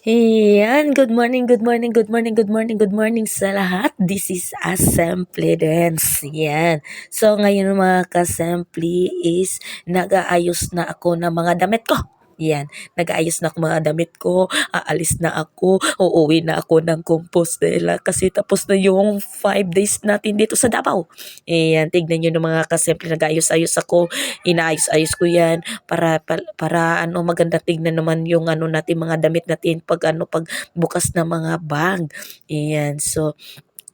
Ayan, good morning, good morning, good morning, good morning, good morning sa lahat. This is Assembly Dance. Yan. So, ngayon mga kasempli is nag-aayos na ako ng mga damit ko. Yan, nag-aayos na ako mga damit ko, aalis na ako, uuwi na ako ng Compostela kasi tapos na yung 5 days natin dito sa Davao. Ayan, tignan nyo ng mga kasempli, nag-aayos-ayos ako, inaayos-ayos ko yan para, para, para ano maganda tignan naman yung ano natin mga damit natin pag ano pag bukas na mga bag. Ayan, so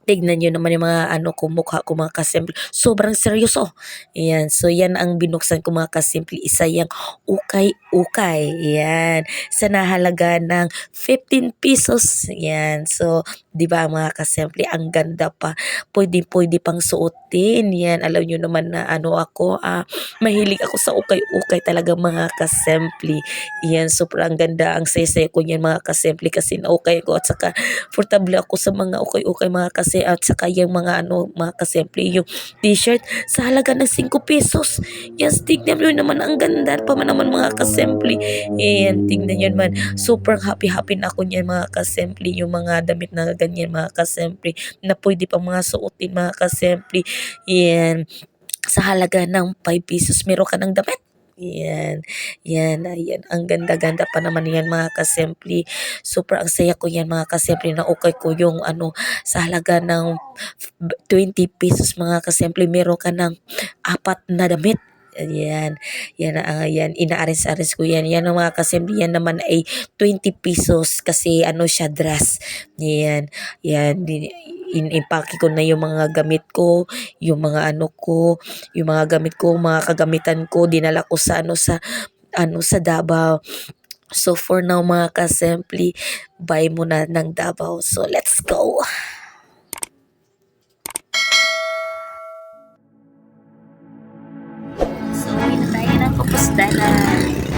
tignan nyo naman yung mga ano ko mukha ko mga kasimple. Sobrang seryoso. Ayan, so yan ang binuksan ko mga kasimple. Isa yung ukay-ukay. Ayan, sa nahalaga ng 15 pesos. Ayan, so di ba mga kasimple, ang ganda pa. Pwede, pwede pang suotin. Yan, alam nyo naman na ano ako, ah, mahilig ako sa ukay-ukay talaga mga kasimple. Yan, sobrang ganda. Ang saya ko yan mga kasimple kasi na-ukay ko at saka portable ako sa mga ukay-ukay mga kasi at saka yung mga ano mga kasimple yung t-shirt sa halaga ng 5 pesos. Yan, tignan nyo naman ang ganda pa man naman mga kasimple. Yan, tignan nyo naman. Super happy-happy na ako niyan mga kasimple. Yung mga damit na ganyan mga kasimple na pwede pa mga suotin mga kasimple. Yan, sa halaga ng 5 pesos meron ka ng damit. Yan, yan, ayan, ang ganda-ganda pa naman yan mga kasimple. Super ang saya ko yan mga kasimple na okay ko yung ano sa halaga ng 20 pesos mga kasimple meron ka ng apat na damit. Ayan, yan, uh, yan, inaaris-aris ko yan. Yan ang mga kasimple, yan naman ay 20 pesos kasi ano siya, dress. Yan, yan, din, in-impake ko na yung mga gamit ko, yung mga ano ko, yung mga gamit ko, mga kagamitan ko, dinala ko sa ano sa ano sa Davao. So for now mga kasimple, buy muna ng Davao. So let's go! So, uwi